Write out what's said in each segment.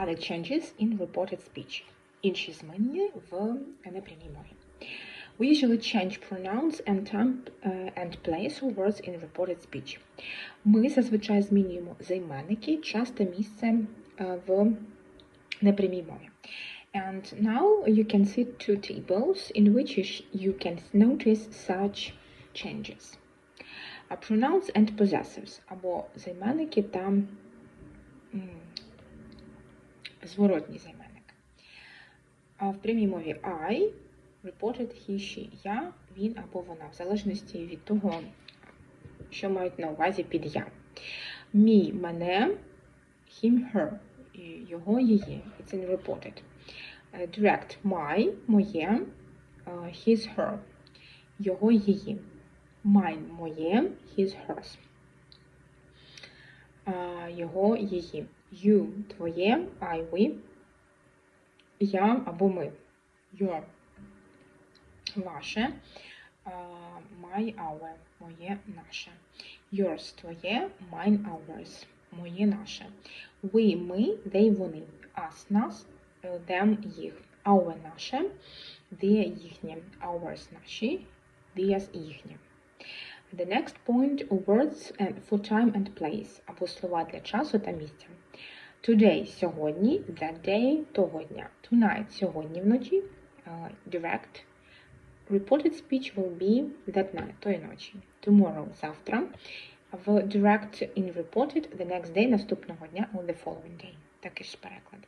Other changes in reported speech. Інші зміни в непрямій мові. We usually change pronouns and time uh, and place of words in reported speech. Ми зазвичай змінюємо займенники, часто місце uh, в непрямій мові. And now you can see two tables in which you, sh- you can notice such changes. А pronouns and possessives або займенники та м, зворотній займенник. А в прямій мові I reported he, she, я, він або вона, в залежності від того, що мають на увазі під я. Мій, мене, him, her, його, її. It's in reported. Direct my, моє, е, his, her, його, її. Mine, моє, his, hers. Е, Його, її. You, твоє, I, we. Я або ми. Your, ваше. Е, My, our, моє, наше. Yours, твоє, mine, ours, моє, наше. We, ми, they, вони. Us, нас, е, them, їх. Our, наше. Their, їхнє. Ours, наші. Theirs, їхнє. The next point words and for time and place або слова для часу та місця. Today – сьогодні, that day – того дня. Tonight – сьогодні вночі. Uh, direct. Reported speech will be that night – тої ночі. Tomorrow – завтра. В direct in reported – the next day – наступного дня or the following day. Такий ж переклад.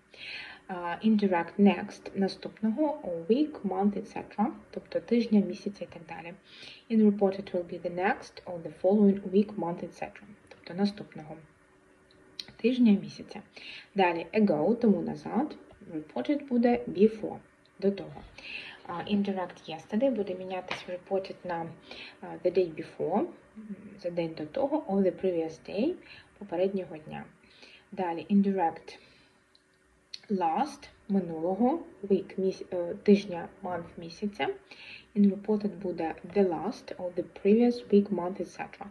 Uh, indirect next – наступного, week, month, etc. Тобто тижня, місяця і так далі. In reported will be the next or the following week, month, etc. Тобто наступного тижня, місяця. Далі ago, тому назад. Reported буде before, до того. Indirect yesterday буде мінятися reported на the day before, за день до того, or the previous day, попереднього дня. Далі indirect last, минулого, week, е, тижня, month, місяця. In reported буде the last or the previous week, month, etc.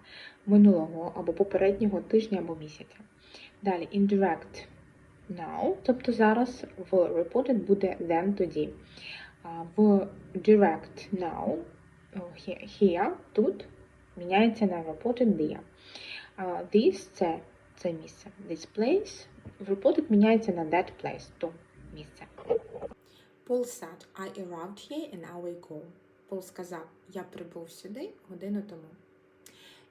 Минулого або попереднього тижня або місяця. Далі indirect now, тобто зараз в reported буде then тоді. В direct now, here, тут міняється на reported there. This це, це місце. This place. В reported міняється на that place, то місце. Paul said, I arrived here an hour ago. Пол сказав, я прибув сюди годину тому.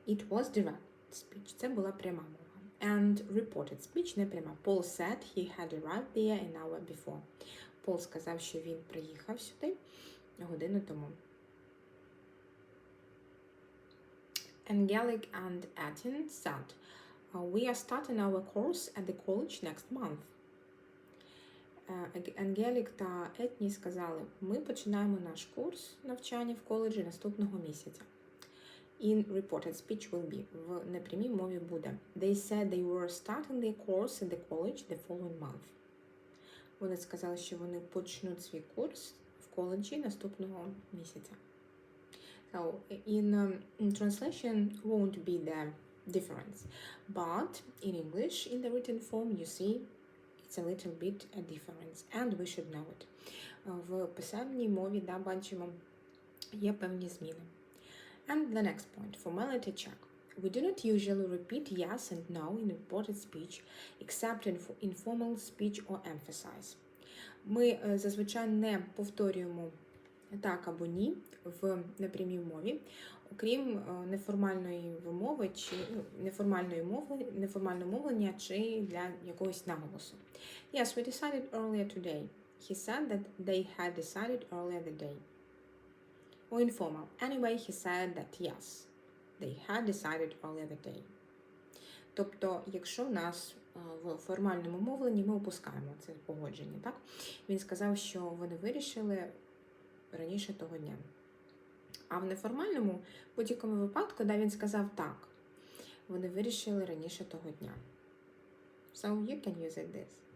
It was direct speech. Це була пряма мова. And reported speech не пряма. Paul said he had arrived there an hour before. Пол сказав, що він приїхав сюди годину тому. Angelic and Atin said, "Uh, we are starting our course at the college next month. Е, Ангелік та Етні сказали, ми починаємо наш курс навчання в коледжі наступного місяця. In reported speech will be. В непрямій мові буде. They said they were starting their course at the college the following month. Вони сказали, що вони почнуть свій курс в коледжі наступного місяця. So in, um, in translation won't be the difference. But in English, in the written form, you see it's a little bit a difference, and we should know it. Е, В писемній мові, да, бачимо, є певні зміни. And the next point, formality check. We do not usually repeat yes and no in reported speech, except in fo- informal speech or emphasize. Ми е, зазвичай не повторюємо так або ні в непрямій мові, окрім е, неформальної вимови чи ну, неформальної мови, неформального мовлення чи для якогось наголосу. Yes, we decided earlier today. He said that they had decided earlier the day. Or informal. Anyway, he said that yes, they had decided earlier the day. Тобто, якщо в нас е, в формальному мовленні ми опускаємо це погодження, так? Він сказав, що вони вирішили раніше того дня. А в неформальному будь-якому випадку, да, він сказав так. Вони вирішили раніше того дня. So you can use it this.